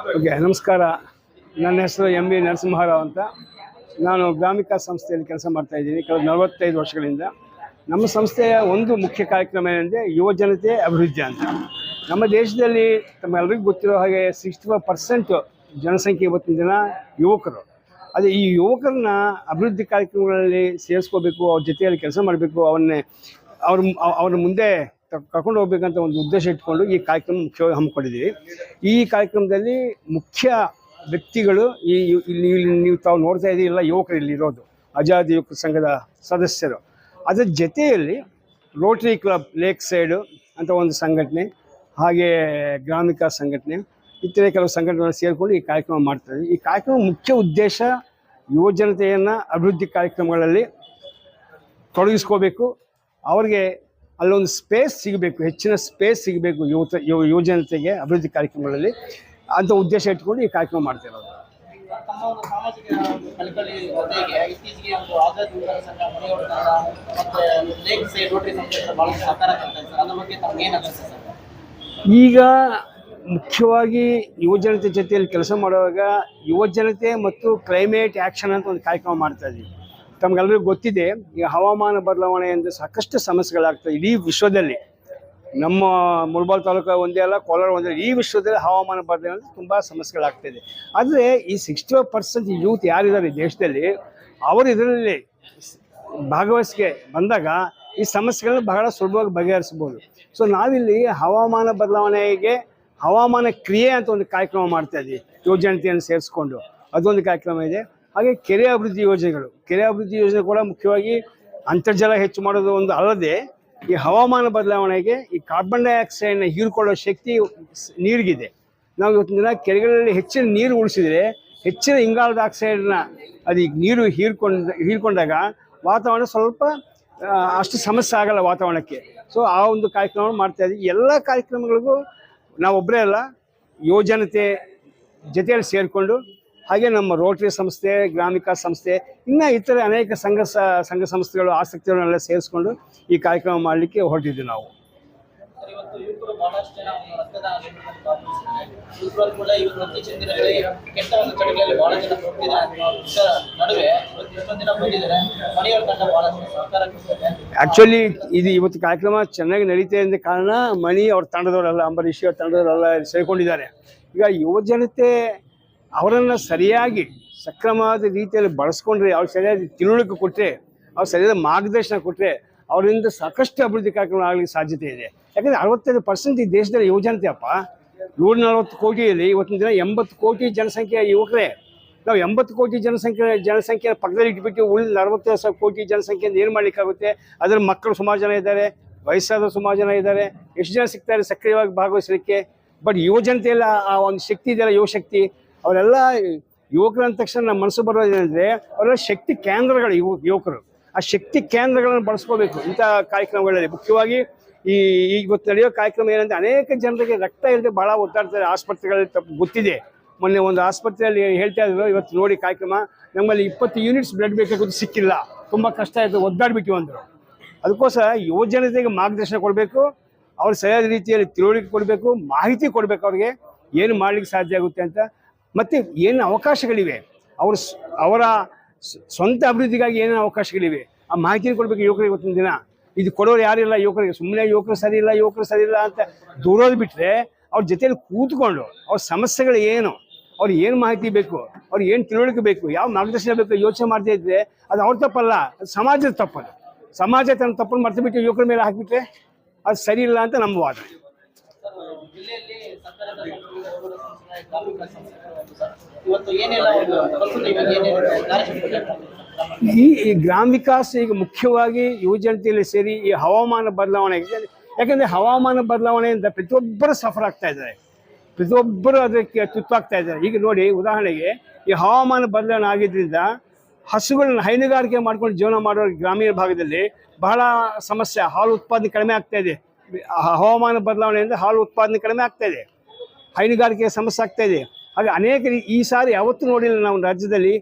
Okay, ನಮಸ್ಕಾರ. ನನ್ನ ಹೆಸರು ಎಂ ಬಿ ನರಸಿಂಹರಾವ್ ಅಂತ. ನಾನು ಗ್ರಾಮಿಕ ಸಂಸ್ಥೆಯಲ್ಲಿ ಕೆಲಸ ಮಾಡ್ತಾ ಇದ್ದೀನಿ, ಕಳೆದ ನಲವತ್ತೈದು ವರ್ಷಗಳಿಂದ. ನಮ್ಮ ಸಂಸ್ಥೆಯ ಒಂದು ಮುಖ್ಯ ಕಾರ್ಯಕ್ರಮ ಏನಂದರೆ ಯುವ ಜನತೆ ಅಭಿವೃದ್ಧಿ ಅಂತ. ನಮ್ಮ ದೇಶದಲ್ಲಿ ತಮ್ಮೆಲ್ಲರಿಗೂ ಗೊತ್ತಿರೋ ಹಾಗೆ ಸಿಕ್ಸ್ಟಿ ಫೈವ್ ಪರ್ಸೆಂಟ್ ಜನಸಂಖ್ಯೆ ಇವತ್ತಿನ ಜನ ಯುವಕರು. ಅದೇ ಈ ಯುವಕರನ್ನ ಅಭಿವೃದ್ಧಿ ಕಾರ್ಯಕ್ರಮಗಳಲ್ಲಿ ಸೇರಿಸ್ಕೋಬೇಕು, ಅವ್ರ ಜೊತೆಯಲ್ಲಿ ಕೆಲಸ ಮಾಡಬೇಕು, ಅವನ್ನೇ, ಅವ್ರ ಅವ್ರ ಮುಂದೆ ಕರ್ಕೊಂಡು ಹೋಗ್ಬೇಕಂತ ಒಂದು ಉದ್ದೇಶ ಇಟ್ಕೊಂಡು ಈ ಕಾರ್ಯಕ್ರಮ ಮುಖ್ಯವಾಗಿ ಹಮ್ಮಿಕೊಂಡಿದ್ದೀವಿ ಈ ಕಾರ್ಯಕ್ರಮದಲ್ಲಿ ಮುಖ್ಯ ವ್ಯಕ್ತಿಗಳು ಈ ಇಲ್ಲಿ ನೀವು ತಾವು ನೋಡ್ತಾ ಇದ್ದೀರಲ್ಲ ಯುವಕರು ಇಲ್ಲಿರೋದು ಆಜಾದ್ ಯುವಕ ಸಂಘದ ಸದಸ್ಯರು. ಅದರ ಜೊತೆಯಲ್ಲಿ ರೋಟರಿ ಕ್ಲಬ್ ಲೇಕ್ ಸೈಡು ಅಂತ ಒಂದು ಸಂಘಟನೆ, ಹಾಗೆ ಗ್ರಾಮಿಕ ಸಂಘಟನೆ, ಇತರೆ ಕೆಲವು ಸಂಘಟನೆಗಳು ಸೇರಿಕೊಂಡು ಈ ಕಾರ್ಯಕ್ರಮ ಮಾಡ್ತಾರೆ ಈ ಕಾರ್ಯಕ್ರಮ ಮುಖ್ಯ ಉದ್ದೇಶ ಯುವ ಜನತೆಯನ್ನು ಅಭಿವೃದ್ಧಿ ಕಾರ್ಯಕ್ರಮಗಳಲ್ಲಿ ತೊಡಗಿಸ್ಕೋಬೇಕು. ಅವ್ರಿಗೆ ಅಲ್ಲೊಂದು ಸ್ಪೇಸ್ ಸಿಗಬೇಕು, ಹೆಚ್ಚಿನ ಸ್ಪೇಸ್ ಸಿಗಬೇಕು ಯುವತ, ಯುವ, ಯುವಜನತೆಗೆ ಅಭಿವೃದ್ಧಿ ಕಾರ್ಯಕ್ರಮಗಳಲ್ಲಿ. ಅಂತ ಉದ್ದೇಶ ಇಟ್ಕೊಂಡು ಈ ಕಾರ್ಯಕ್ರಮ ಮಾಡ್ತಿರೋದು ಈಗ ಮುಖ್ಯವಾಗಿ ಯುವಜನತೆ ಜೊತೆಯಲ್ಲಿ ಕೆಲಸ ಮಾಡುವಾಗ ಯುವಜನತೆ ಮತ್ತು ಕ್ಲೈಮೇಟ್ ಆ್ಯಕ್ಷನ್ ಅಂತ ಒಂದು ಕಾರ್ಯಕ್ರಮ ಮಾಡ್ತಾ ಇದ್ದೀವಿ. ತಮಗೆಲ್ಲರಿಗೂ ಗೊತ್ತಿದೆ, ಈ ಹವಾಮಾನ ಬದಲಾವಣೆಯಿಂದ ಸಾಕಷ್ಟು ಸಮಸ್ಯೆಗಳಾಗ್ತವೆ ಇಡೀ ವಿಶ್ವದಲ್ಲಿ. ನಮ್ಮ ಮುಳಬಾಲ್ ತಾಲೂಕು ಒಂದೇ ಅಲ್ಲ, ಕೋಲಾರ ಒಂದೇ ಈ ವಿಶ್ವದಲ್ಲಿ ಹವಾಮಾನ ಬದಲಾವಣೆ ತುಂಬ ಸಮಸ್ಯೆಗಳಾಗ್ತಿದೆ ಆದರೆ ಈ ಸಿಕ್ಸ್ಟಿ ಫೈವ್ ಪರ್ಸೆಂಟ್ ಯೂತ್ ಯಾರಿದ್ದಾರೆ ಈ ದೇಶದಲ್ಲಿ, ಅವರು ಇದರಲ್ಲಿ ಭಾಗವಹಿಸಿಕೆ ಬಂದಾಗ ಈ ಸಮಸ್ಯೆಗಳನ್ನ ಬಹಳ ಸುಲಭವಾಗಿ ಬಗೆಹರಿಸ್ಬೋದು ಸೊ ನಾವಿಲ್ಲಿ ಹವಾಮಾನ ಬದಲಾವಣೆಗೆ ಹವಾಮಾನ ಕ್ರಿಯೆ ಅಂತ ಒಂದು ಕಾರ್ಯಕ್ರಮ ಮಾಡ್ತಾ ಇದ್ದೀವಿ ಯುವಜನತೆಯನ್ನು ಸೇರಿಸ್ಕೊಂಡು. ಅದೊಂದು ಕಾರ್ಯಕ್ರಮ ಇದೆ. ಹಾಗೆ ಕೆರೆ ಅಭಿವೃದ್ಧಿ ಯೋಜನೆಗಳು. ಕೆರೆ ಅಭಿವೃದ್ಧಿ ಯೋಜನೆ ಕೂಡ ಮುಖ್ಯವಾಗಿ ಅಂತರ್ಜಲ ಹೆಚ್ಚು ಮಾಡೋದು ಒಂದು ಅಲ್ಲದೆ ಈ ಹವಾಮಾನ ಬದಲಾವಣೆಗೆ ಈ ಕಾರ್ಬನ್ ಡೈಆಕ್ಸೈಡ್ನ ಹೀರಿಕೊಳ್ಳೋ ಶಕ್ತಿ ನೀರಿಗಿದೆ. ನಾವು ಇವತ್ತಿನ ದಿನ ಕೆರೆಗಳಲ್ಲಿ ಹೆಚ್ಚಿನ ನೀರು ಉಳಿಸಿದರೆ ಹೆಚ್ಚಿನ ಇಂಗಾಲದ ಆಕ್ಸೈಡ್ನ ಅದು ಈಗ ನೀರು ಹೀರ್ಕೊಂಡು, ಹೀರ್ಕೊಂಡಾಗ ವಾತಾವರಣ ಸ್ವಲ್ಪ ಅಷ್ಟು ಸಮಸ್ಯೆ ಆಗಲ್ಲ ವಾತಾವರಣಕ್ಕೆ. ಸೊ ಆ ಒಂದು ಕಾರ್ಯಕ್ರಮ ಮಾಡ್ತಾ ಇದ್ದೀವಿ. ಎಲ್ಲ ಕಾರ್ಯಕ್ರಮಗಳಿಗೂ ನಾವೊಬ್ಬರೇ ಅಲ್ಲ, ಯುವಜನತೆ ಜೊತೆಯಲ್ಲಿ ಸೇರಿಕೊಂಡು ಹಾಗೆ ನಮ್ಮ ರೋಟರಿ ಸಂಸ್ಥೆ ಗ್ರಾಮಿಕ ಸಂಸ್ಥೆ ಇನ್ನು ಇತರೆ ಅನೇಕ ಸಂಘ ಸಂಘ ಸಂಸ್ಥೆಗಳು ಆಸಕ್ತಿಗಳನ್ನೆಲ್ಲ ಸೇರಿಸ್ಕೊಂಡು ಈ ಕಾರ್ಯಕ್ರಮ ಮಾಡಲಿಕ್ಕೆ ಹೊರಟಿದ್ವಿ ನಾವು. ಆಕ್ಚುಲಿ ಇದು ಇವತ್ತು ಕಾರ್ಯಕ್ರಮ ಚೆನ್ನಾಗಿ ನಡೀತಾ ಇದ್ದ ಕಾರಣ ಮಣಿ ಅವ್ರ ತಂಡದವರೆಲ್ಲ ಅಂಬರೀಷ್ ಅವ್ರ ತಂಡದವರೆಲ್ಲ ಸೇರಿಕೊಂಡಿದ್ದಾರೆ. ಈಗ ಯುವಜನತೆ ಅವರನ್ನು ಸರಿಯಾಗಿ ಸಕ್ರಮವಾದ ರೀತಿಯಲ್ಲಿ ಬಳಸ್ಕೊಂಡ್ರೆ, ಅವ್ರು ಸರಿಯಾದ ತಿಳುವಳಿಕೆ ಕೊಟ್ಟರೆ ಅವ್ರು ಸರಿಯಾದ ಮಾರ್ಗದರ್ಶನ ಕೊಟ್ಟರೆ ಅವರಿಂದ ಸಾಕಷ್ಟು ಅಭಿವೃದ್ಧಿ ಕಾರ್ಯಕ್ರಮ ಆಗಲಿಕ್ಕೆ ಸಾಧ್ಯತೆ ಇದೆ. ಯಾಕಂದರೆ ಅರವತ್ತೈದು ಪರ್ಸೆಂಟ್ ಈ ದೇಶದಲ್ಲಿ ಯುವಜನತೆ ಅಪ್ಪ. ನೂರ ನಲವತ್ತು ಕೋಟಿಯಲ್ಲಿ ಇವತ್ತಿನ ದಿನ ಎಂಬತ್ತು ಕೋಟಿ ಜನಸಂಖ್ಯೆಯ ಯುವಕರೇ. ನಾವು ಎಂಬತ್ತು ಕೋಟಿ ಜನಸಂಖ್ಯೆ ಜನಸಂಖ್ಯೆ ಪಕ್ಕದಲ್ಲಿ ಇಟ್ಬಿಟ್ಟು ಉಳಿದ ಅರವತ್ತು ಸಾವಿರ ಕೋಟಿ ಜನಸಂಖ್ಯೆಯಿಂದ ಏನು ಮಾಡ್ಲಿಕ್ಕಾಗುತ್ತೆ? ಅದರ ಮಕ್ಕಳು ಸುಮಾರು ಜನ ಇದ್ದಾರೆ ವಯಸ್ಸಾದ ಸುಮಾರು ಜನ ಇದ್ದಾರೆ, ಎಷ್ಟು ಜನ ಸಿಗ್ತಾರೆ ಸಕ್ರಿಯವಾಗಿ ಭಾಗವಹಿಸಲಿಕ್ಕೆ? ಬಟ್ ಯುವಜನತೆಯಲ್ಲ ಆ- ಒಂದು ಶಕ್ತಿ ಇದೆಯಲ್ಲ ಯುವ ಶಕ್ತಿ ಅವರೆಲ್ಲ ಯುವಕರು ಅಂದ ತಕ್ಷಣ ನಮ್ಮ ಮನಸ್ಸು ಬರೋದೇನೆಂದರೆ ಅವರೆಲ್ಲ ಶಕ್ತಿ ಕೇಂದ್ರಗಳು ಯುವ ಯುವಕರು. ಆ ಶಕ್ತಿ ಕೇಂದ್ರಗಳನ್ನು ಬಳಸ್ಕೋಬೇಕು. ಇಂಥ ಕಾರ್ಯಕ್ರಮಗಳಲ್ಲಿ ಮುಖ್ಯವಾಗಿ ಈ ಇವತ್ತು ನಡೆಯೋ ಕಾರ್ಯಕ್ರಮ ಏನಂದರೆ ಅನೇಕ ಜನರಿಗೆ ರಕ್ತ ಇಲ್ಲದೆ ಭಾಳ ಒದ್ದಾಡ್ತಾರೆ. ಆಸ್ಪತ್ರೆಗಳಲ್ಲಿ ತಪ್ಪು ಗೊತ್ತಿದೆ. ಮೊನ್ನೆ ಒಂದು ಆಸ್ಪತ್ರೆಯಲ್ಲಿ ಹೇಳ್ತಾ ಇದ್ರು, ಇವತ್ತು ನೋಡಿ ಕಾರ್ಯಕ್ರಮ. ನಮ್ಮಲ್ಲಿ ಇಪ್ಪತ್ತು ಯೂನಿಟ್ಸ್ ಬ್ಲಡ್ ಬೇಕಾಗೋದು ಸಿಕ್ಕಿಲ್ಲ. ತುಂಬ ಕಷ್ಟ ಆಯಿತು, ಒದ್ದಾಡ್ಬೇಕು, ಅಂದರು. ಅದಕ್ಕೋಸ್ಕರ ಯುವ ಜನತೆಗೆ ಮಾರ್ಗದರ್ಶನ ಕೊಡಬೇಕು. ಅವ್ರು ಸರಿಯಾದ ರೀತಿಯಲ್ಲಿ ತಿಳುವಳಿಕೆ ಕೊಡಬೇಕು, ಮಾಹಿತಿ ಕೊಡಬೇಕು ಅವ್ರಿಗೆ. ಏನು ಮಾಡ್ಲಿಕ್ಕೆ ಸಾಧ್ಯ ಆಗುತ್ತೆ ಅಂತ ಮತ್ತು ಏನು ಅವಕಾಶಗಳಿವೆ? ಅವ್ರ ಅವರ ಸ್ವಂತ ಅಭಿವೃದ್ಧಿಗಾಗಿ ಏನೇನು ಅವಕಾಶಗಳಿವೆ? ಆ ಮಾಹಿತಿ ಕೊಡಬೇಕು ಯುವಕರಿಗೆ ಇವತ್ತಿನ ದಿನ. ಇದು ಕೊಡೋರು ಯಾರಿಲ್ಲ ಯುವಕರಿಗೆ. ಸುಮ್ಮನೆ ಯುವಕರು ಸರಿ ಇಲ್ಲ, ಯುವಕರು ಸರಿ ಇಲ್ಲ ಅಂತ ದೂರೋದು ಬಿಟ್ಟರೆ ಅವ್ರ ಜೊತೆಯಲ್ಲಿ ಕೂತ್ಕೊಂಡು ಅವ್ರ ಸಮಸ್ಯೆಗಳು ಏನು? ಅವ್ರಿಗೆ ಏನು ಮಾಹಿತಿ ಬೇಕು? ಅವ್ರಿಗೆ ಏನು ತಿಳುವಳಿಕೆ ಬೇಕು? ಯಾವ ಮಾರ್ಗದರ್ಶನ ಬೇಕು ಯೋಚನೆ ಮಾಡ್ತಾ ಇದ್ರೆ ಅದು ಅವ್ರ ತಪ್ಪಲ್ಲ. ಅದು ಸಮಾಜದ ತಪ್ಪಲ್ಲ ಸಮಾಜ ತನ್ನ ತಪ್ಪನ್ನು ಮರ್ತು ಬಿಟ್ಟು ಯುವಕರ ಮೇಲೆ ಹಾಕಿಬಿಟ್ರೆ ಅದು ಸರಿ ಇಲ್ಲ ಅಂತ ನಮ್ಮ ವಾದ ಈ ಈ ಗ್ರಾಮ ವಿಕಾಸ ಈಗ ಮುಖ್ಯವಾಗಿ ಯುವಜನತೆಯಲ್ಲಿ ಸೇರಿ ಈ ಹವಾಮಾನ ಬದಲಾವಣೆ ಯಾಕಂದರೆ ಹವಾಮಾನ ಬದಲಾವಣೆಯಿಂದ ಪ್ರತಿಯೊಬ್ಬರು ಸಫರ್ ಆಗ್ತಾ ಇದ್ದಾರೆ. ಪ್ರತಿಯೊಬ್ಬರು ಅದಕ್ಕೆ ತುತ್ತಾಗ್ತಾ ಇದ್ದಾರೆ. ಈಗ ನೋಡಿ, ಉದಾಹರಣೆಗೆ ಈ ಹವಾಮಾನ ಬದಲಾವಣೆ ಆಗಿದ್ದರಿಂದ ಹಸುಗಳನ್ನ ಹೈನುಗಾರಿಕೆ ಮಾಡ್ಕೊಂಡು ಜೀವನ ಮಾಡೋ ಗ್ರಾಮೀಣ ಭಾಗದಲ್ಲಿ ಬಹಳ ಸಮಸ್ಯೆ, ಹಾಲು ಉತ್ಪಾದನೆ ಕಡಿಮೆ ಆಗ್ತಾ ಇದೆ. ಹವಾಮಾನ ಬದಲಾವಣೆಯಿಂದ ಹಾಲು ಉತ್ಪಾದನೆ ಕಡಿಮೆ ಆಗ್ತಾ ಇದೆ. ಹೈನುಗಾರಿಕೆ ಸಮಸ್ಯೆ ಆಗ್ತಾ ಇದೆ. ಹಾಗೆ ಅನೇಕ ಈ ಸಾರಿ ಯಾವತ್ತೂ ನೋಡಿಲ್ಲ ನಾವು ರಾಜ್ಯದಲ್ಲಿ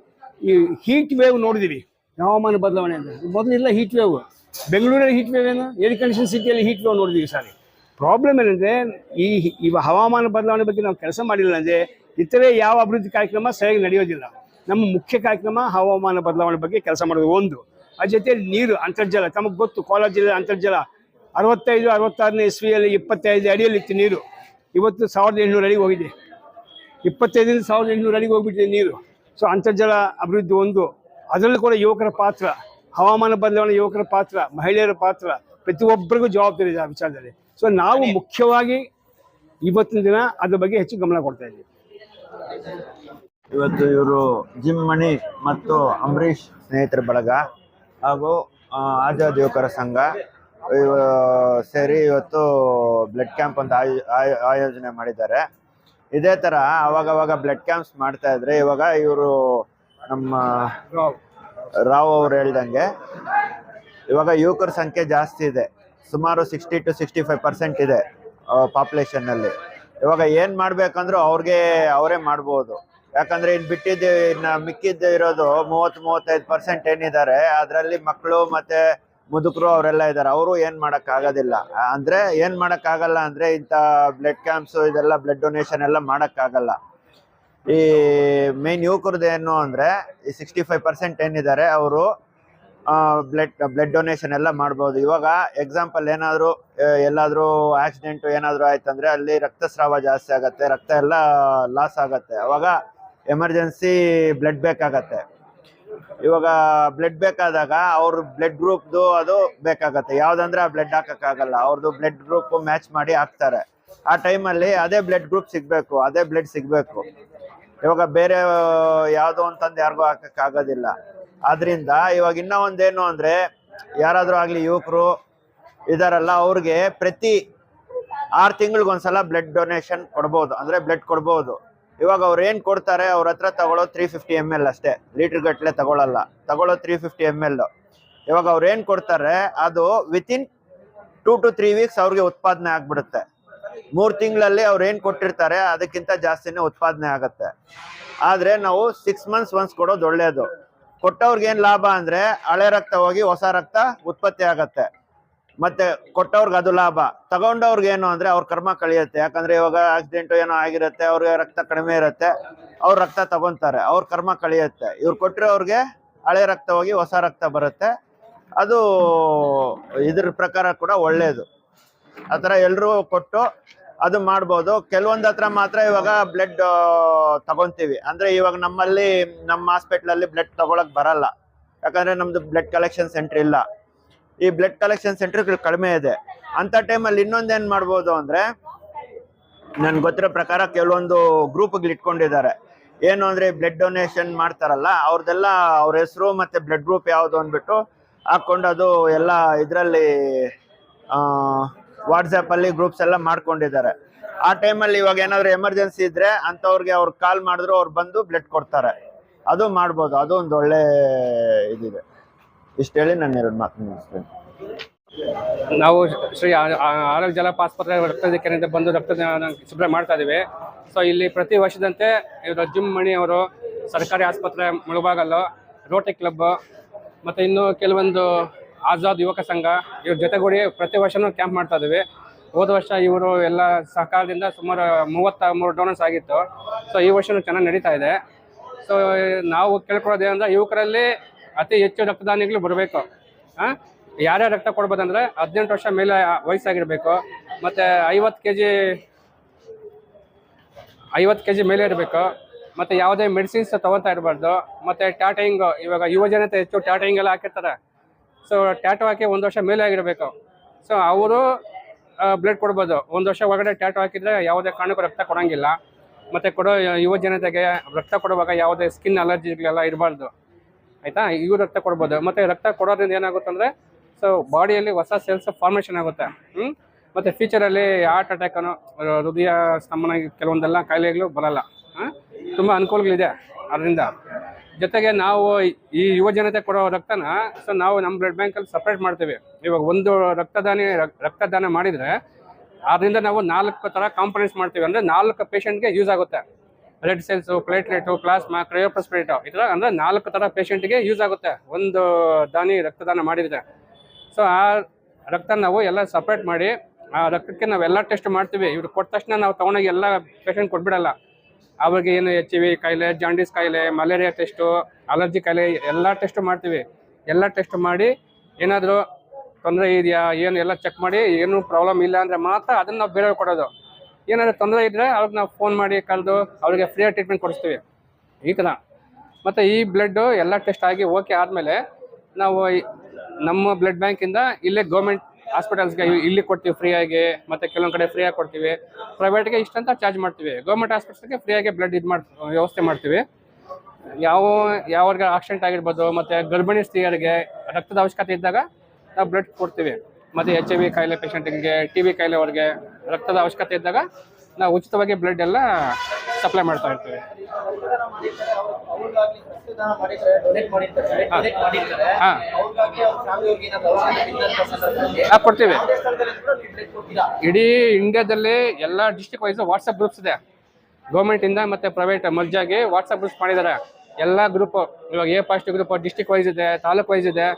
ಈ ಹೀಟ್ ವೇವ್ ನೋಡಿದ್ದೀವಿ ಹವಾಮಾನ ಬದಲಾವಣೆ ಅಂತ. ಮೊದಲಿಲ್ಲ ಹೀಟ್ ವೇವ್ ಬೆಂಗಳೂರಲ್ಲಿ ಹೀಟ್ ವೇವ್ ಏನು? ಏರ್ ಕಂಡೀಷನ್ ಸಿಟಿಯಲ್ಲಿ ಹೀಟ್ ವೇವ್ ನೋಡಿದೀವಿ ಸಾರಿ. ಪ್ರಾಬ್ಲಮ್ ಏನಂದರೆ, ಈ ಇವ ಹವಾಮಾನ ಬದಲಾವಣೆ ಬಗ್ಗೆ ನಾವು ಕೆಲಸ ಮಾಡಿಲ್ಲ ಅಂದರೆ ಇತರೆ ಯಾವ ಅಭಿವೃದ್ಧಿ ಕಾರ್ಯಕ್ರಮ ಸರಿಯಾಗಿ ನಡೆಯೋದಿಲ್ಲ. ನಮ್ಮ ಮುಖ್ಯ ಕಾರ್ಯಕ್ರಮ ಹವಾಮಾನ ಬದಲಾವಣೆ ಬಗ್ಗೆ ಕೆಲಸ ಮಾಡೋದು ಒಂದು. ಅದ್ರ ಜೊತೆಯಲ್ಲಿ ನೀರು, ಅಂತರ್ಜಲ. ತಮಗೆ ಗೊತ್ತು, ಕೋಲಾರ ಜಿಲ್ಲೆ ಅಂತರ್ಜಲ. ಅರವತ್ತೈದು, ಅರವತ್ತಾರನೇ ಇಸ್ವಿಯಲ್ಲಿ ಇಪ್ಪತ್ತೈದು ಅಡಿಯಲ್ಲಿ ಇತ್ತು ನೀರು. ಇವತ್ತು ಸಾವಿರದ ಎಂಟುನೂರು ಅಡಿಗೆ ಹೋಗಿದೆ ಇಪ್ಪತ್ತೈದರಿಂದ ಸಾವಿರದ ಎಂಟುನೂರು ಅಡಿಗೆ ಹೋಗ್ಬಿಟ್ಟಿದೆ ನೀರು. ಸೊ ಅಂತರ್ಜಲ ಅಭಿವೃದ್ಧಿ ಒಂದು. ಅದರಲ್ಲೂ ಕೂಡ ಯುವಕರ ಪಾತ್ರ, ಹವಾಮಾನ ಬದಲಾವಣೆ ಯುವಕರ ಪಾತ್ರ, ಮಹಿಳೆಯರ ಪಾತ್ರ, ಪ್ರತಿಯೊಬ್ಬರಿಗೂ ಜವಾಬ್ದಾರಿ ಇದೆ ಆ ವಿಚಾರದಲ್ಲಿ. ಸೊ ನಾವು ಮುಖ್ಯವಾಗಿ ಇವತ್ತಿನ ದಿನ ಅದ್ರ ಬಗ್ಗೆ ಹೆಚ್ಚು ಗಮನ ಕೊಡ್ತಾ ಇದ್ದೀವಿ. ಇವತ್ತು ಇವರು ಜಿಮ್ ಮಣಿ ಮತ್ತು ಅಂಬರೀಷ್ ಸ್ನೇಹಿತರ ಬಳಗ ಹಾಗೂ ಆಜಾದ್ ಯುವಕರ ಸಂಘ ಸೇರಿ ಇವತ್ತು ಬ್ಲಡ್ ಕ್ಯಾಂಪ್ ಅಂತ ಆಯೋ- ಆಯೋ- ಆಯೋಜನೆ ಮಾಡಿದ್ದಾರೆ. ಇದೇ ಥರ ಅವಾಗವಾಗ ಬ್ಲಡ್ ಕ್ಯಾಂಪ್ಸ್ ಮಾಡ್ತಾ ಇದ್ರೆ ಇವಾಗ ಇವರು ನಮ್ಮ ರಾವ್ ಅವ್ರು ಹೇಳ್ದಂಗೆ ಇವಾಗ ಯುವಕರ ಸಂಖ್ಯೆ ಜಾಸ್ತಿ ಇದೆ. ಸುಮಾರು sixty to sixty five percent ಇದೆ ಪಾಪ್ಯುಲೇಷನ್ನಲ್ಲಿ ಇವಾಗ ಏನು ಮಾಡ್ಬೇಕಂದ್ರೂ ಅವ್ರಿಗೆ ಅವರೇ ಮಾಡ್ಬೋದು. ಯಾಕಂದ್ರೆ ಇನ್ನು ಬಿಟ್ಟಿದ್ದು ಇನ್ನು ಮಿಕ್ಕಿದ್ದು ಇರೋದು ಮೂವತ್ತು ಮೂವತ್ತೈದು ಪರ್ಸೆಂಟ್ ಏನಿದ್ದಾರೆ ಅದರಲ್ಲಿ ಮಕ್ಕಳು ಮತ್ತೆ ಮುದುಕರು ಅವರೆಲ್ಲ ಇದ್ದಾರೆ ಅವರು ಏನು ಮಾಡೋಕ್ಕಾಗೋದಿಲ್ಲ ಅಂದರೆ ಏನು ಮಾಡೋಕ್ಕಾಗಲ್ಲ ಅಂದರೆ ಇಂಥ ಬ್ಲಡ್ ಕ್ಯಾಂಪ್ಸು ಇದೆಲ್ಲ ಬ್ಲಡ್ ಡೊನೇಷನ್ ಎಲ್ಲ ಮಾಡೋಕ್ಕಾಗಲ್ಲ ಈ ಮೇನ್ ಯುವಕರದ್ದು ಏನು ಅಂದರೆ, ಈ ಸಿಕ್ಸ್ಟಿ ಫೈವ್ ಪರ್ಸೆಂಟ್ ಏನಿದ್ದಾರೆ, ಅವರು ಬ್ಲಡ್ ಬ್ಲಡ್ ಡೊನೇಷನ್ ಎಲ್ಲ ಮಾಡ್ಬೋದು. ಇವಾಗ ಎಕ್ಸಾಂಪಲ್ ಏನಾದರೂ ಎಲ್ಲಾದರೂ ಆಕ್ಸಿಡೆಂಟು ಏನಾದರೂ ಆಯ್ತಂದರೆ ಅಲ್ಲಿ ರಕ್ತಸ್ರಾವ ಜಾಸ್ತಿ ಆಗುತ್ತೆ, ರಕ್ತ ಎಲ್ಲ ಲಾಸ್ ಆಗುತ್ತೆ. ಅವಾಗ ಎಮರ್ಜೆನ್ಸಿ ಬ್ಲಡ್ ಬೇಕಾಗತ್ತೆ. ಇವಾಗ ಬ್ಲಡ್ ಬೇಕಾದಾಗ ಅವ್ರ ಬ್ಲಡ್ ಗ್ರೂಪ್ದು ಅದು ಬೇಕಾಗತ್ತೆ. ಯಾವ್ದಂದ್ರೆ ಆ ಬ್ಲಡ್ ಹಾಕಕ್ಕಾಗಲ್ಲ. ಅವ್ರದ್ದು ಬ್ಲಡ್ ಗ್ರೂಪ್ ಮ್ಯಾಚ್ ಮಾಡಿ ಹಾಕ್ತಾರೆ. ಆ ಟೈಮಲ್ಲಿ ಅದೇ ಬ್ಲಡ್ ಗ್ರೂಪ್ ಸಿಗಬೇಕು, ಅದೇ ಬ್ಲಡ್ ಸಿಗಬೇಕು. ಇವಾಗ ಬೇರೆ ಯಾವುದೋ ಅಂತಂದು ಯಾರಿಗೂ ಹಾಕಕ್ಕಾಗೋದಿಲ್ಲ. ಆದ್ರಿಂದ ಇವಾಗ ಇನ್ನೂ ಒಂದೇನು ಅಂದ್ರೆ ಯಾರಾದರೂ ಆಗಲಿ ಯುವಕರು ಇದಾರಲ್ಲ, ಅವ್ರಿಗೆ ಪ್ರತಿ ಆರು ತಿಂಗಳಿಗೊಂದ್ಸಲ ಬ್ಲಡ್ ಡೊನೇಷನ್ ಕೊಡ್ಬೋದು. ಅಂದ್ರೆ ಬ್ಲಡ್ ಕೊಡ್ಬೋದು. ಇವಾಗ ಅವ್ರು ಏನು ಕೊಡ್ತಾರೆ, ಅವ್ರ ಹತ್ರ ತಗೊಳ್ಳೋ ತ್ರೀ ಫಿಫ್ಟಿ ಎಂ ಎಲ್ ಅಷ್ಟೇ. ಲೀಟರ್ ಗಟ್ಲೆ ತಗೊಳಲ್ಲ. ತಗೊಳ್ಳೋ ತ್ರೀ ಫಿಫ್ಟಿ ಎಂ ಎಲ್ ಇವಾಗ ಅವ್ರು ಏನು ಕೊಡ್ತಾರೆ, ಅದು within two to three weeks ಅವ್ರಿಗೆ ಉತ್ಪಾದನೆ ಆಗ್ಬಿಡುತ್ತೆ. ಮೂರು ತಿಂಗಳಲ್ಲಿ ಅವ್ರು ಏನು ಕೊಟ್ಟಿರ್ತಾರೆ, ಅದಕ್ಕಿಂತ ಜಾಸ್ತಿನೇ ಉತ್ಪಾದನೆ ಆಗುತ್ತೆ. ಆದ್ರೆ ನಾವು ಸಿಕ್ಸ್ ಮಂತ್ಸ್ ಒನ್ಸ್ ಕೊಡೋದು ಒಳ್ಳೇದು. ಕೊಟ್ಟವ್ರಿಗೆ ಏನು ಲಾಭ ಅಂದ್ರೆ ಹಳೆ ರಕ್ತ ಹೋಗಿ ಹೊಸ ರಕ್ತ ಉತ್ಪತ್ತಿ ಆಗತ್ತೆ. ಮತ್ತೆ ಕೊಟ್ಟವ್ರಿಗೆ ಅದು ಲಾಭ. ತಗೊಂಡವ್ರಿಗೆ ಏನು ಅಂದ್ರೆ ಅವ್ರ ಕರ್ಮ ಕಳಿಯುತ್ತೆ. ಯಾಕಂದ್ರೆ ಇವಾಗ ಆಕ್ಸಿಡೆಂಟ್ ಏನೋ ಆಗಿರುತ್ತೆ, ಅವ್ರಿಗೆ ರಕ್ತ ಕಡಿಮೆ ಇರುತ್ತೆ, ಅವ್ರ ರಕ್ತ ತಗೊಂತಾರೆ. ಅವ್ರ ಕರ್ಮ ಕಳಿಯುತ್ತೆ. ಇವ್ರು ಕೊಟ್ಟರೆ ಅವ್ರಿಗೆ ಹಳೆ ರಕ್ತ ಹೋಗಿ ಹೊಸ ರಕ್ತ ಬರುತ್ತೆ. ಅದು ಇದ್ರ ಪ್ರಕಾರ ಕೂಡ ಒಳ್ಳೇದು. ಆ ಥರ ಎಲ್ಲರೂ ಕೊಟ್ಟು ಅದು ಮಾಡ್ಬೋದು. ಕೆಲವೊಂದು ಹತ್ರ ಮಾತ್ರ ಇವಾಗ ಬ್ಲಡ್ ತಗೊಂತೀವಿ. ಅಂದ್ರೆ ಇವಾಗ ನಮ್ಮಲ್ಲಿ ನಮ್ಮ ಹಾಸ್ಪಿಟ್ಲಲ್ಲಿ ಬ್ಲಡ್ ತಗೊಳಕ್ ಬರಲ್ಲ. ಯಾಕಂದ್ರೆ ನಮ್ದು ಬ್ಲಡ್ ಕಲೆಕ್ಷನ್ ಸೆಂಟರ್ ಇಲ್ಲ. ಈ ಬ್ಲಡ್ ಕಲೆಕ್ಷನ್ ಸೆಂಟರ್ ಕಡಿಮೆ ಇದೆ. ಅಂತ ಟೈಮಲ್ಲಿ ಇನ್ನೊಂದೇನ್ ಮಾಡ್ಬೋದು ಅಂದ್ರೆ ನನ್ಗೆ ಗೊತ್ತಿರೋ ಪ್ರಕಾರ ಕೆಲವೊಂದು ಗ್ರೂಪ್ಗಳು ಇಟ್ಕೊಂಡಿದ್ದಾರೆ. ಏನು ಅಂದ್ರೆ ಬ್ಲಡ್ ಡೊನೇಷನ್ ಮಾಡ್ತಾರಲ್ಲ ಅವ್ರದ್ದೆಲ್ಲ ಅವ್ರ ಹೆಸರು ಮತ್ತೆ ಬ್ಲಡ್ ಗ್ರೂಪ್ ಯಾವುದು ಅಂದ್ಬಿಟ್ಟು ಹಾಕೊಂಡು ಅದು ಎಲ್ಲ ಇದರಲ್ಲಿ ವಾಟ್ಸಪ್ ಅಲ್ಲಿ ಗ್ರೂಪ್ಸ್ ಎಲ್ಲ ಮಾಡ್ಕೊಂಡಿದ್ದಾರೆ. ಆ ಟೈಮಲ್ಲಿ ಇವಾಗ ಏನಾದ್ರು ಎಮರ್ಜೆನ್ಸಿ ಇದ್ರೆ ಅಂತವ್ರಿಗೆ ಅವ್ರು ಕಾಲ್ ಮಾಡಿದ್ರು ಅವ್ರು ಬಂದು ಬ್ಲಡ್ ಕೊಡ್ತಾರೆ. ಅದು ಮಾಡ್ಬೋದು. ಅದು ಒಂದು ಒಳ್ಳೆ ಇದಿದೆ. ಇಷ್ಟು ಹೇಳಿ ನಾನು ಎರಡು ಮಾತು ಮುಗಿಸ್ತೇನೆ. ನಾವು ಶ್ರೀ ಆರೋಗ್ಯ ಜಲಪಾಸ್ಪತ್ರೆ ರಕ್ತದ ಕೆರೆಯಿಂದ ಬಂದು ರಕ್ತದಾನ ಶಿಬಿರ ಮಾಡ್ತಾ ಇದ್ದೀವಿ. ಸೊ ಇಲ್ಲಿ ಪ್ರತಿ ವರ್ಷದಂತೆ ಇವರು ಜಿಮ್ ಮಣಿ ಅವರು ಸರ್ಕಾರಿ ಆಸ್ಪತ್ರೆ ಮುಳುಬಾಗಲು ರೋಟರಿ ಕ್ಲಬ್, ಮತ್ತು ಇನ್ನೂ ಕೆಲವೊಂದು ಆಜಾದ್ ಯುವಕ ಸಂಘ, ಇವ್ರ ಜೊತೆಗೂಡಿ ಪ್ರತಿ ವರ್ಷನೂ ಕ್ಯಾಂಪ್ ಮಾಡ್ತಾ ಇದ್ದೀವಿ. ಹೋದ ವರ್ಷ ಇವರು ಎಲ್ಲ ಸಹಕಾರದಿಂದ ಸುಮಾರು ಮೂವತ್ತ ಮೂರು ಡೋನರ್ಸ್ ಆಗಿತ್ತು. ಸೊ ಈ ವರ್ಷನೂ ಚೆನ್ನಾಗಿ ನಡೀತಾ ಇದೆ. ಸೊ ನಾವು ಕೇಳ್ಕೊಳ್ಳೋದೇನಂದ್ರೆ ಯುವಕರಲ್ಲಿ ಅತಿ ಹೆಚ್ಚು ರಕ್ತದಾನಿಗಳು ಬರಬೇಕು. ಯಾರ್ಯಾರು ರಕ್ತ ಕೊಡ್ಬೋದಂದ್ರೆ ಹದಿನೆಂಟು ವರ್ಷ ಮೇಲೆ ವಯಸ್ಸಾಗಿರಬೇಕು. ಮತ್ತು ಐವತ್ತು ಕೆ ಜಿ ಐವತ್ತು ಕೆ ಜಿ ಮೇಲೆ ಇರಬೇಕು. ಮತ್ತು ಯಾವುದೇ ಮೆಡಿಸಿನ್ಸ್ ತೊಗೊತಾ ಇರಬಾರ್ದು. ಮತ್ತು ಟ್ಯಾಟಿಂಗ್ ಇವಾಗ ಯುವ ಜನತೆ ಹೆಚ್ಚು ಟ್ಯಾಟಿಂಗ್ ಎಲ್ಲ ಹಾಕಿರ್ತಾರೆ. ಸೊ ಟ್ಯಾಟು ಹಾಕಿ ಒಂದು ವರ್ಷ ಮೇಲೆ ಆಗಿರಬೇಕು. ಸೊ ಅವರು ಬ್ಲಡ್ ಕೊಡ್ಬೋದು. ಒಂದು ವರ್ಷ ಒಳಗಡೆ ಟ್ಯಾಟು ಹಾಕಿದರೆ ಯಾವುದೇ ಕಾರಣಕ್ಕೂ ರಕ್ತ ಕೊಡೋಂಗಿಲ್ಲ. ಮತ್ತು ಕೊಡೋ ಯುವ ಜನತೆಗೆ ರಕ್ತ ಕೊಡುವಾಗ ಯಾವುದೇ ಸ್ಕಿನ್ ಅಲರ್ಜಿಗಳೆಲ್ಲ ಇರಬಾರ್ದು. ಆಯ್ತಾ? ಇವ್ರು ರಕ್ತ ಕೊಡ್ಬೋದು. ಮತ್ತೆ ರಕ್ತ ಕೊಡೋದ್ರಿಂದ ಏನಾಗುತ್ತೆ ಅಂದ್ರೆ ಸೊ ಬಾಡಿಯಲ್ಲಿ ಹೊಸ ಸೆಲ್ಸ್ ಫಾರ್ಮೇಷನ್ ಆಗುತ್ತೆ. ಹ್ಮ್? ಮತ್ತೆ ಫ್ಯೂಚರಲ್ಲಿ ಹಾರ್ಟ್ ಅಟ್ಯಾಕ್ ಅನ್ನೋ ಹೃದಯ ಸ್ತಂಭನ ಕೆಲವೊಂದೆಲ್ಲ ಕಾಯಿಲೆಗಳು ಬರಲ್ಲ. ಆ? ತುಂಬಾ ಅನುಕೂಲಗಳಿದೆ ಅದರಿಂದ ಜೊತೆಗೆ ನಾವು ಈ ಯುವ ಜನತೆ ಕೊಡೋ ರಕ್ತನ ಸೊ ನಾವು ನಮ್ಮ ಬ್ಲಡ್ ಬ್ಯಾಂಕಲ್ಲಿ ಸಪ್ರೇಟ್ ಮಾಡ್ತೀವಿ. ಇವಾಗ ಒಂದು ರಕ್ತದಾನಿ ರಕ್ತದಾನ ಮಾಡಿದ್ರೆ ಅದರಿಂದ ನಾವು ನಾಲ್ಕು ಥರ ಕಾಂಪೊನೆಂಟ್ಸ್ ಮಾಡ್ತೀವಿ. ಅಂದರೆ ನಾಲ್ಕು ಪೇಷಂಟ್ಗೆ ಯೂಸ್ ಆಗುತ್ತೆ. Red cells platelet plasma cryoprecipitate ಈ ಅಂದ್ರೆ ನಾಲ್ಕು ಥರ ಪೇಷೆಂಟ್ಗೆ ಯೂಸ್ ಆಗುತ್ತೆ. ಒಂದು ದಾನಿ ರಕ್ತದಾನ ಮಾಡಿದರೆ. ಸೊ ಆ ರಕ್ತ ನಾವು ಎಲ್ಲ ಸಪ್ರೇಟ್ ಮಾಡಿ, ಆ ರಕ್ತಕ್ಕೆ ನಾವೆಲ್ಲ ಟೆಸ್ಟ್ ಮಾಡ್ತೀವಿ. ಇವ್ರು ಕೊಟ್ಟ ತಕ್ಷಣ ನಾವು ತೊಗೊಂಡೋಗಿ ಎಲ್ಲ ಪೇಷಂಟ್ ಕೊಟ್ಬಿಡಲ್ಲ. ಅವ್ರಿಗೆ ಏನು ಎಚ್ ವಿ ಕಾಯಿಲೆ ಜಾಂಡೀಸ್ ಕಾಯಿಲೆ ಮಲೇರಿಯಾ ಟೆಸ್ಟು ಅಲರ್ಜಿ ಕಾಯಿಲೆ, ಎಲ್ಲ ಟೆಸ್ಟ್ ಮಾಡ್ತೀವಿ. ಎಲ್ಲ ಟೆಸ್ಟ್ ಮಾಡಿ ಏನಾದರೂ ತೊಂದರೆ ಇದೆಯಾ, ಏನು, ಎಲ್ಲ ಚೆಕ್ ಮಾಡಿ, ಏನು ಪ್ರಾಬ್ಲಮ್ ಇಲ್ಲ ಅಂದರೆ ಮಾತ್ರ ಅದನ್ನು ನಾವು ಬೇರೆಯವ್ರು ಕೊಡೋದು. ಏನಾದರೂ ತೊಂದರೆ ಇದ್ದರೆ ಅವ್ರಿಗೆ ನಾವು ಫೋನ್ ಮಾಡಿ ಕರೆದು ಅವ್ರಿಗೆ ಫ್ರೀಯಾಗಿ ಟ್ರೀಟ್ಮೆಂಟ್ ಕೊಡಿಸ್ತೀವಿ. ಈ ಥರ. ಮತ್ತು ಈ ಬ್ಲಡ್ಡು ಎಲ್ಲ ಟೆಸ್ಟ್ ಆಗಿ ಓಕೆ ಆದಮೇಲೆ ನಾವು ನಮ್ಮ ಬ್ಲಡ್ ಬ್ಯಾಂಕಿಂದ ಇಲ್ಲೇ ಗೌರ್ಮೆಂಟ್ ಹಾಸ್ಪಿಟಲ್ಸ್ಗೆ ಇಲ್ಲಿ ಕೊಡ್ತೀವಿ ಫ್ರೀಯಾಗಿ ಮತ್ತು ಕೆಲವೊಂದು ಕಡೆ ಫ್ರೀಯಾಗಿ ಕೊಡ್ತೀವಿ. ಪ್ರೈವೇಟ್ಗೆ ಇಷ್ಟಂತ ಚಾರ್ಜ್ ಮಾಡ್ತೀವಿ. ಗೌರ್ಮೆಂಟ್ ಹಾಸ್ಪಿಟಲ್ಸ್ಗೆ ಫ್ರೀಯಾಗಿ ಬ್ಲಡ್ ಇದು ಮಾಡಿ ವ್ಯವಸ್ಥೆ ಮಾಡ್ತೀವಿ. ಯಾವ ಯಾವ್ರಿಗೆ ಆಕ್ಸಿಡೆಂಟ್ ಆಗಿರ್ಬೋದು, ಮತ್ತು ಗರ್ಭಿಣಿ ಸ್ತ್ರೀಯರಿಗೆ ರಕ್ತದ ಅವಶ್ಯಕತೆ ಇದ್ದಾಗ ನಾವು ಬ್ಲಡ್ ಕೊಡ್ತೀವಿ. ಮತ್ತು ಎಚ್ ಐ ವಿ ಕಾಯಿಲೆ ಪೇಷಂಟಿಗೆ ಟಿ ಬಿ ಅವ್ರಿಗೆ ರಕ್ತದ ಅವಶ್ಯಕತೆ ಇದ್ದಾಗ ನಾವು ಉಚಿತವಾಗಿ ಬ್ಲಡ್ ಎಲ್ಲ ಸಪ್ಲೈ ಮಾಡ್ತಾ ಇರ್ತೀವಿ. ಹಾ. ಕೊಡ್ತೀವಿ. ಇಡೀ ಇಂಡಿಯಾದಲ್ಲಿ ಎಲ್ಲ ಡಿಸ್ಟಿಕ್ ವೈಸ್ ವಾಟ್ಸಪ್ ಗ್ರೂಪ್ಸ್ ಇದೆ. ಗೌರ್ಮೆಂಟಿಂದ ಮತ್ತೆ ಪ್ರೈವೇಟ್ ಮರ್ಜಾಗಿ ವಾಟ್ಸಪ್ ಗ್ರೂಪ್ಸ್ ಮಾಡಿದ್ದಾರೆ. ಎಲ್ಲ ಗ್ರೂಪ್ ಇವಾಗ A past group district wise ಇದೆ ತಾಲೂಕ್ ವೈಸ್ ಇದೆ.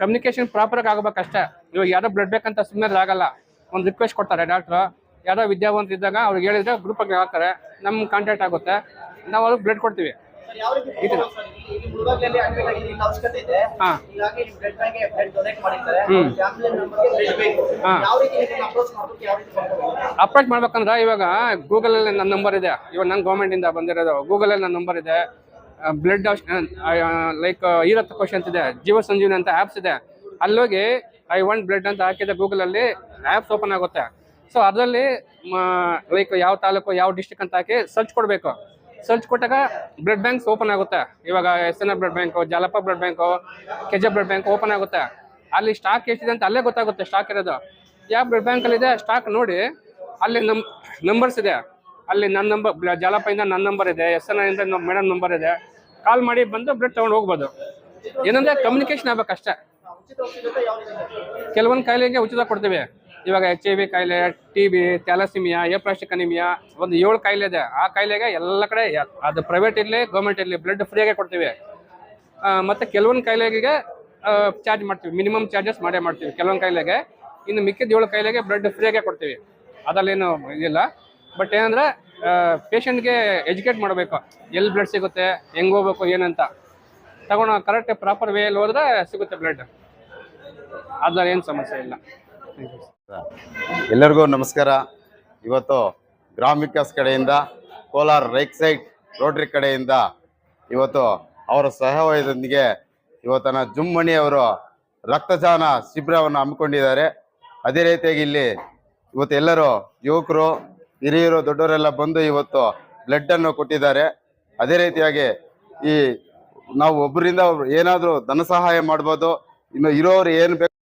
ಕಮ್ಯುನಿಕೇಶನ್ ಪ್ರಾಪರ್ ಆಗಬೇಕಷ್ಟೇ ಇವಾಗ ಯಾರೋ ಬ್ಲಡ್ ಬೇಕಂತ ಸುಮ್ಮನೆ ಆಗಲ್ಲ. ಒಂದು ರಿಕ್ವೆಸ್ಟ್ ಕೊಡ್ತಾರೆ ಡಾಕ್ಟ್ರು ಯಾರೋ ವಿದ್ಯಾವಂತ ಇದ್ದಾಗ ಅವ್ರಿಗೆ ಹೇಳಿದ್ರೆ ಗ್ರೂಪಾಗಿ ಹಾಕ್ತಾರೆ. ನಮ್ಮ ಕಾಂಟ್ಯಾಕ್ಟ್ ಆಗುತ್ತೆ. ನಾವು ಅವ್ರಿಗೆ ಬ್ಲಡ್ ಕೊಡ್ತೀವಿ. ಅಪ್ರೋಚ್ ಮಾಡ್ಬೇಕಂದ್ರೆ ಇವಾಗ ಗೂಗಲಲ್ಲಿ ನನ್ನ ನಂಬರ್ ಇದೆ. ಇವಾಗ ನನ್ನ ಗೌರ್ಮೆಂಟಿಂದ ಬಂದಿರೋದು ಗೂಗಲಲ್ಲಿ ನನ್ನ ನಂಬರ್ ಇದೆ. ಬ್ಲಡ್ ಲೈಕ್ ಈರತ್ ಅಂತ ಇದೆ ಜೀವ ಸಂಜೀವನಿ ಅಂತ ಆ್ಯಪ್ಸ್ ಇದೆ. ಅಲ್ಲೋಗಿ ಐ ವಾಂಟ್ ಬ್ಲಡ್ ಅಂತ ಹಾಕಿದೆ ಗೂಗಲಲ್ಲಿ ಆ್ಯಪ್ಸ್ ಓಪನ್ ಆಗುತ್ತೆ. ಸೊ ಅದರಲ್ಲಿ ಲೈಕ್ ಯಾವ ತಾಲೂಕು, ಯಾವ ಡಿಸ್ಟಿಕ್ ಅಂತ ಹಾಕಿ ಸರ್ಚ್ ಕೊಡಬೇಕು. ಸರ್ಚ್ ಕೊಟ್ಟಾಗ ಬ್ಲಡ್ ಬ್ಯಾಂಕ್ಸ್ ಓಪನ್ ಆಗುತ್ತೆ. ಇವಾಗ S N R blood bank Jalappa blood bank KJ blood bank open ಆಗುತ್ತೆ. ಅಲ್ಲಿ ಸ್ಟಾಕ್ ಎಷ್ಟಿದೆ ಅಂತ ಅಲ್ಲೇ ಗೊತ್ತಾಗುತ್ತೆ ಸ್ಟಾಕ್ ಇರೋದು. ಯಾವ ಬ್ಲಡ್ ಬ್ಯಾಂಕಲ್ಲಿದೆ ಸ್ಟಾಕ್ ನೋಡಿ, ಅಲ್ಲಿ ನಂಬರ್ಸ್ ಇದೆ. ಅಲ್ಲಿ ನನ್ನ ನಂಬರ್ ಜಾಲಪದಿಂದ ನನ್ನ ನಂಬರ್ ಇದೆ ಎಸ್ ಎನ್ ಇಂದ ಮೇಡಮ್ ನಂಬರ್ ಇದೆ. ಕಾಲ್ ಮಾಡಿ ಬಂದು ಬ್ಲಡ್ ತಗೊಂಡು ಹೋಗ್ಬೋದು. ಏನಂದ್ರೆ ಕಮ್ಯುನಿಕೇಶನ್ ಆಗ್ಬೇಕು ಅಷ್ಟೇ. ಕೆಲವೊಂದು ಕಾಯಿಲೆಗೆ ಉಚಿತ ಕೊಡ್ತೀವಿ. ಇವಾಗ ಎಚ್ ಐ ವಿ ಕಾಯಿಲೆ T B thalassaemia aplastic anaemia ಒಂದು ಏಳು ಕಾಯಿಲೆ ಇದೆ. ಆ ಕಾಯಿಲೆಗೆ ಎಲ್ಲ ಕಡೆ ಅದು ಪ್ರೈವೇಟ್ ಇರಲಿ ಗೌರ್ಮೆಂಟ್ ಇರಲಿ ಬ್ಲಡ್ ಫ್ರೀಯಾಗೆ ಕೊಡ್ತೀವಿ. ಮತ್ತು ಮತ್ತೆ ಕೆಲವೊಂದು ಕಾಯಿಲೆಗೆ ಚಾರ್ಜ್ ಮಾಡ್ತೀವಿ. ಮಿನಿಮಮ್ ಚಾರ್ಜಸ್ ಮಾಡೇ ಮಾಡ್ತೀವಿ. ಕೆಲವೊಂದು ಕಾಯಿಲೆಗೆ, ಇನ್ನು ಮಿಕ್ಕಿದ ಏಳು ಕಾಯಿಲೆಗೆ ಬ್ಲಡ್ ಫ್ರೀಯಾಗೆ ಕೊಡ್ತೀವಿ. ಅದರಲ್ಲೇನು ಇದಿಲ್ಲ ಬಟ್ ಏನಂದ್ರೆ ಪೇಷಂಟ್ಗೆ ಎಜುಕೇಟ್ ಮಾಡಬೇಕು. ಎಲ್ಲಿ ಬ್ಲಡ್ ಸಿಗುತ್ತೆ, ಹೆಂಗೆ ಹೋಗ್ಬೇಕು, ಏನಂತ. ತಗೊಂಡು ಕರೆಕ್ಟ್ ಪ್ರಾಪರ್ ವೇ ಅಲ್ಲಿ ಹೋದ್ರೆ ಸಿಗುತ್ತೆ ಬ್ಲಡ್ ಅದ್ರಲ್ಲಿ ಏನು ಸಮಸ್ಯೆ ಇಲ್ಲ. ಎಲ್ಲರಿಗೂ ನಮಸ್ಕಾರ. ಇವತ್ತು ಗ್ರಾಮ ವಿಕಾಸ್ ಕಡೆಯಿಂದ, ಕೋಲಾರ ರೈಟ್ ಸೈಡ್ ರೋಟ್ರಿ ಕಡೆಯಿಂದ ಇವತ್ತು ಅವರ ಸಹವಯದೊಂದಿಗೆ ಇವತ್ತನ ಜುಮ್ಮಣಿ ಅವರು ರಕ್ತದಾನ ಶಿಬಿರವನ್ನು ಹಮ್ಮಿಕೊಂಡಿದ್ದಾರೆ. ಅದೇ ರೀತಿಯಾಗಿ ಇಲ್ಲಿ ಇವತ್ತು ಎಲ್ಲರೂ ಯುವಕರು ಹಿರಿಯರು ದೊಡ್ಡವರೆಲ್ಲ ಬಂದು ಇವತ್ತು ಬ್ಲಡ್ ಅನ್ನು ಕೊಟ್ಟಿದ್ದಾರೆ. ಅದೇ ರೀತಿಯಾಗಿ ಈ ನಾವು ಒಬ್ಬರಿಂದ ಏನಾದರೂ ಧನ ಸಹಾಯ ಮಾಡ್ಬೋದು. ಇನ್ನು ಇರೋರು ಏನು ಬೇಕು